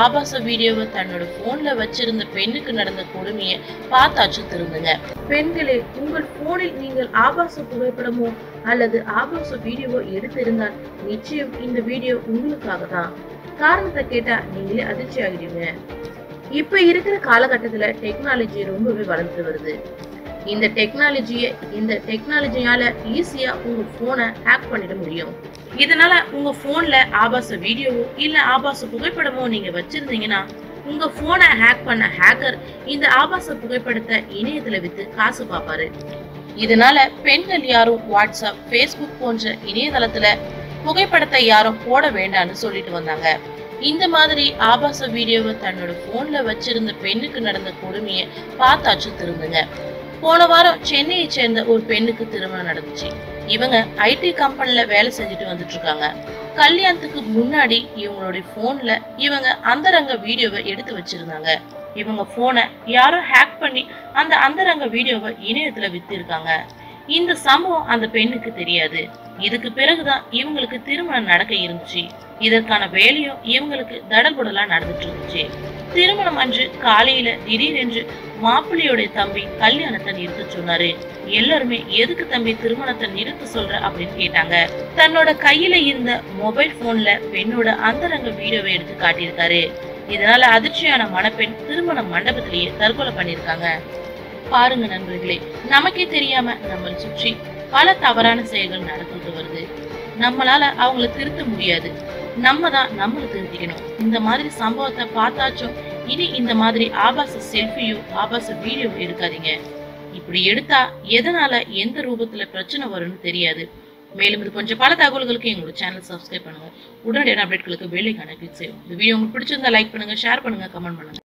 ஆபாச வீடியோவை தன்னோட போன்ல வச்சிருந்த பெண்ணுக்கு நடந்த கொடுமையை பார்த்தாச்சும் திருந்துங்க. பெண்களே உங்கள் போனில் நீங்கள் ஆபாச புகைப்படமோ அல்லது ஆபாச வீடியோவோ எடுத்திருந்தால் நிச்சயம் இந்த வீடியோ உங்களுக்காக தான் காரணத்தை கேட்டா நீங்களே அதிர்ச்சி ஆகிடுவீங்க. இப்ப இருக்கிற காலகட்டத்துல டெக்னாலஜி ரொம்பவே வளர்ந்து வருது. இந்த டெக்னாலஜியை இந்த டெக்னாலஜியால ஈஸியா உங்க போனை ஹேக் பண்ணிட முடியும். இதனால உங்க போன்ல ஆபாச வீடியோவோ இல்ல ஆபாச புகைப்படமோ நீங்க வச்சிருந்தீங்கன்னா உங்க போனை ஹேக் பண்ண ஹேக்கர் இந்த ஆபாச புகைப்படத்தை இணையத்துல வித்து காசு பார்ப்பாரு இதனால பெண்கள் யாரும் வாட்ஸ்அப் ஃபேஸ்புக் போன்ற இணையதளத்துல புகைப்படத்தை யாரும் போட வேண்டாம்னு சொல்லிட்டு வந்தாங்க. இந்த மாதிரி ஆபாச வீடியோவை தன்னோட போன்ல வச்சிருந்த பெண்ணுக்கு நடந்த கொடுமையை பார்த்தாச்சும் திருந்துங்க. போன வாரம் சென்னையை சேர்ந்த ஒரு பெண்ணுக்கு திருமணம் நடந்துச்சு. இவங்க ஐடி கம்பெனில வேலை செஞ்சுட்டு வந்துட்டு இருக்காங்க கல்யாணத்துக்கு முன்னாடி இவங்களுடைய போன்ல இவங்க அந்தரங்க வீடியோவை எடுத்து வச்சிருந்தாங்க. இவங்க போனை யாரோ ஹேக் பண்ணி அந்த அந்தரங்க வீடியோவை இணையத்துல வித்திருக்காங்க. இந்த சம்பவம் அந்த பெண்ணுக்கு தெரியாது. இதுக்கு பிறகுதான் இவங்களுக்கு திருமணம் நடக்க இருந்துச்சு. இதற்கான வேலையும் இவங்களுக்கு தடபுடலா நடந்துட்டு இருந்துச்சு. திருமணம் அன்று காலையில திடீரென்று மாப்பிள்ளையோட தம்பி கல்யாணத்தை நிறுத்த சொன்னாரு. எல்லாருமே எதுக்கு தம்பி திருமணத்தை நிறுத்த சொல்ற? அப்படின்னு கேட்டாங்க. தன்னோட கையில இருந்த மொபைல் போன்ல பெண்ணோட அந்தரங்க வீடியோவை எடுத்து காட்டியிருக்காரு. இதனால அதிர்ச்சியான மணப்பெண் திருமண மண்டபத்திலேயே தற்கொலை பண்ணிருக்காங்க பாருங்க நண்பர்களே நமக்கே தெரியாம நம்மளை சுற்றி பல தவறான செயல்கள் நடந்துட்டு வருது. நம்மளால அவங்கள திருத்த முடியாது. நம்ம தான் நம்மளை திருத்திக்கணும். இந்த மாதிரி சம்பவத்தை பார்த்தாச்சும் இனி இந்த மாதிரி ஆபாச செல்ஃபியோ ஆபாச வீடியோ எடுக்காதீங்க. இப்படி எடுத்தா எதனால எந்த ரூபத்துல பிரச்சனை வரும்னு தெரியாது. மேலும் இது கொஞ்சம் பல தகவல்களுக்கு எங்களோட சேனல் சப்ஸ்கிரைப் பண்ணுங்க. உடனடியான அப்டேட்களுக்கு வேலைக்கான கணக்கு செய்யும் இந்த வீடியோ உங்களுக்கு பிடிச்சிருந்தா லைக் பண்ணுங்க ஷேர் பண்ணுங்க கமெண்ட் பண்ணுங்க.